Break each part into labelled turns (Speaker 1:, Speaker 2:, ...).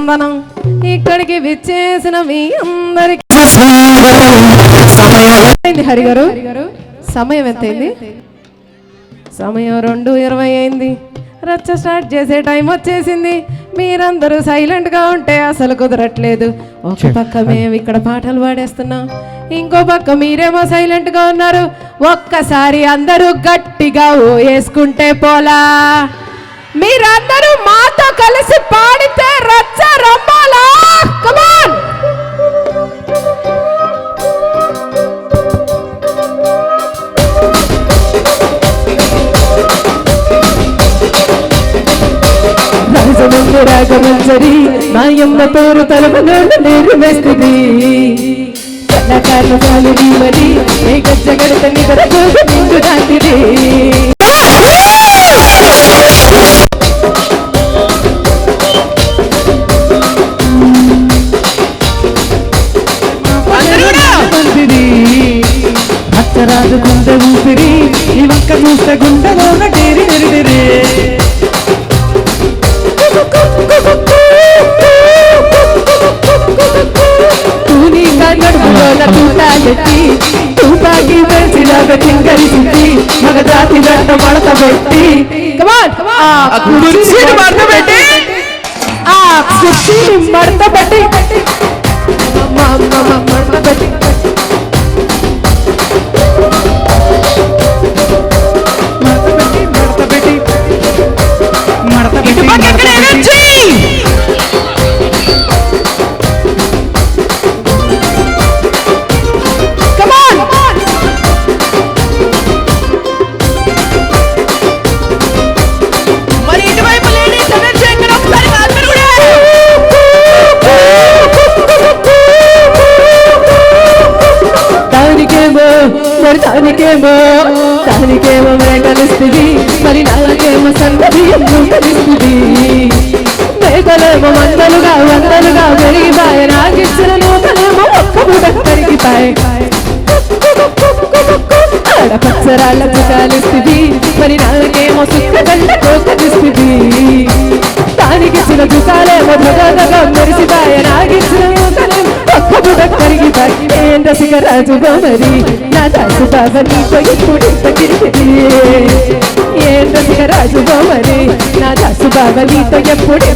Speaker 1: వందనం ఇక్కడికి విచ్చేసిన మీ అందరికి. అయింది హరి గారు? సమయం ఎంత అయింది సమయం రెండు ఇరవై అయింది. రచ్చ స్టార్ట్ చేసే టైం వచ్చేసింది. మీరందరూ సైలెంట్గా ఉంటే అసలు కుదరట్లేదు. ఒక పక్క మేము ఇక్కడ పాటలు పాడేస్తున్నాం. ఇంకో పక్క మీరేమో సైలెంట్గా ఉన్నారు. ఒక్కసారి అందరూ గట్టిగా ఓ వేసుకుంటే పోలా. మీరందరూ కలిసి పాడితే రచ్చ రమ్మాలా? కమాన్ రాజమండ్రి రాగమంజరి నాయమ్మ పేరు తలపనోళ్ళు నీరు వేస్తుంది. కళాకారుల పాలు నీవని ఏ గజ్జ గడత నిద్ర చూపు నిండు దాటిది. వంక చూస్తే గుండెలోన డేరి నెరిడిరి. తూని కన్నడులోన తూటాలెట్టి తూటాకి వేసిలాగా చింగరిసింది మగ జాతి గంట మడత పెట్టి. కుర్చీని మడత పెట్టి. ఆ కుర్చీని మడత పెట్టి.
Speaker 2: మరి
Speaker 1: తనకేమో తనకేమో మేఘలిస్తుంది మరి నాకేమో సంగతి ఎందుకు తెలుస్తుంది? మేఘలేమో వందలుగా వందలుగా పెరిగిపాయ నాకిచ్చిన నూతనేమో ఒక్క పూట పెరిగిపాయ. ఆడపచ్చరాళ్ళ పుటాలిస్తుంది మరి నాకేమో సుక్కగంట కోకలిస్తుంది దానికిచ్చిన దుకాలేమో దగదగ మెరిసిపాయ నాకిచ్చిన నూతనేమో ఒక్క పూట కరిగిపాయ ఏం రసిక రాజు మరి నా నీతో ఇప్పుడు రసిక రాజు నా దాసు బాబా నీతో ఎప్పుడు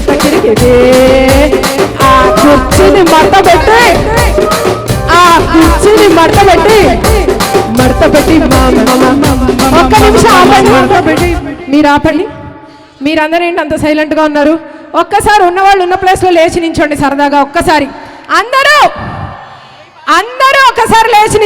Speaker 1: ఆ కుర్చీని మడత పెట్టి ఆ కుర్చీని మడత పెట్టి మడత పెట్టి ఒక్క నిమిషం ఆపండి మీరు ఆపండి. మీరందరూ ఏంటి అంత సైలెంట్గా ఉన్నారు? ఒక్కసారి ఉన్నవాళ్ళు ఉన్న ప్లేస్లో లేచి నించోండి సరదాగా ఒక్కసారి. అందరూ అందరూ ఒకసారి లేచి